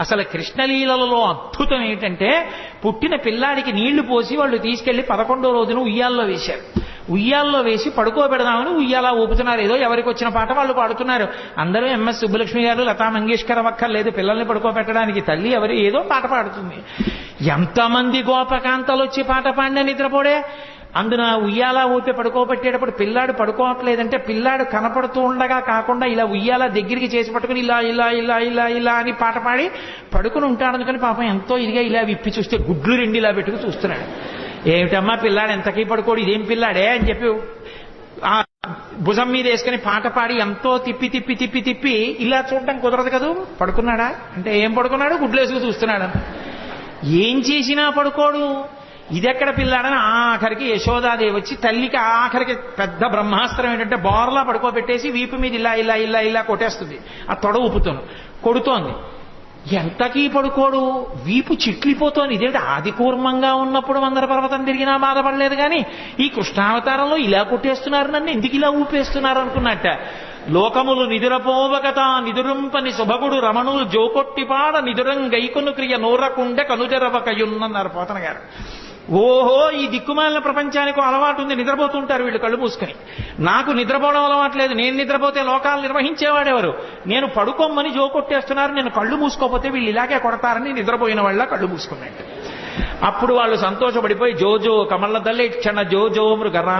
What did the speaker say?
అసలు కృష్ణలీలలో అద్భుతం ఏంటంటే పుట్టిన పిల్లాడికి నీళ్ళు పోసి వాళ్ళు తీసుకెళ్ళి పదకొండో రోజున ఉయ్యాల్లో వేశారు. ఉయ్యాల్లో వేసి పడుకోబెడదామని ఉయ్యాలా ఊపుతున్నారు. ఏదో ఎవరికి వచ్చిన పాట వాళ్ళు పాడుతున్నారు. అందరూ ఎంఎస్ సుబ్బలక్ష్మి గారు లతా మంగేష్కర్ అక్కర్లేదు పిల్లల్ని పడుకోబెట్టడానికి తల్లి ఎవరు ఏదో పాట పాడుతుంది. ఎంతమంది గోపకాంతలు వచ్చి పాట పాడిన నిద్రపోడే? అందున ఉయ్యాల ఊపి పడుకోబెట్టేటప్పుడు పిల్లాడు పడుకోవట్లేదంటే పిల్లాడు కనపడుతూ ఉండగా కాకుండా ఇలా ఉయ్యాల దగ్గరికి చేసి పట్టుకుని ఇలా ఇలా ఇలా ఇలా ఇలా అని పాట పాడి పడుకుని ఉంటాడు. అనుకుని పాపం ఎంతో ఇదిగా ఇలా విప్పి చూస్తే గుడ్లు రెండు ఇలా పెట్టుకుని చూస్తున్నాడు. ఏమిటమ్మా పిల్లాడు ఎంతకీ పడుకోడు? ఇదేం పిల్లాడే అని చెప్పి ఆ భుజం మీద వేసుకుని పాట పాడి ఎంతో తిప్పి తిప్పి తిప్పి తిప్పి ఇలా చూడటం కుదరదు కదూ? పడుకున్నాడా? అంటే ఏం పడుకున్నాడు? గుడ్లేసుకు చూస్తున్నాడు. ఏం చేసినా పడుకోడు. ఇదెక్కడ పిల్లాడని ఆఖరికి యశోదాదేవి వచ్చి తల్లికి ఆఖరికి పెద్ద బ్రహ్మాస్త్రం ఏంటంటే బోర్లా పడుకోబెట్టేసి వీపు మీద ఇలా ఇలా ఇలా ఇలా కొట్టేస్తుంది. ఆ తొడ ఊపుతాను కొడుతోంది. ఎంతకీ పడుకోడు? వీపు చిట్లిపోతోంది. ఇదేమిటి? ఆది కూర్మంగా ఉన్నప్పుడు మందర పర్వతం తిరిగినా బాధపడలేదు కానీ ఈ కృష్ణావతారంలో ఇలా కొట్టేస్తున్నారు నన్ను. ఎందుకు ఇలా ఊపేస్తున్నారు అనుకున్నట్ట? లోకములు నిదురపోవకత నిదురంపని శుభగుడు రమణులు జోకొట్టిపాడ నిదురం గైకొను క్రియ నూరకుండె కనుజరవకయున్నన్నారు పోతన గారు ఓహో ఈ దిక్కుమాలిన ప్రపంచానికి అలవాటు ఉంది నిద్రపోతుంటారు వీళ్ళు కళ్ళు మూసుకొని. నాకు నిద్రపోవడం అలవాట్లేదు నేను నిద్రపోతే లోకాలు నిర్వహించేవాడెవరు? నేను పడుకోమని జోకొట్టేస్తున్నారు నేను కళ్ళు మూసుకోపోతే వీళ్ళు ఇలాగే కొడతారని నిద్రపోయిన వాళ్ళ కళ్ళు మూసుకున్నాడు అప్పుడు వాళ్ళు సంతోషపడిపోయి జోజో కమల దల్లే క్షణ జోజో మృగరా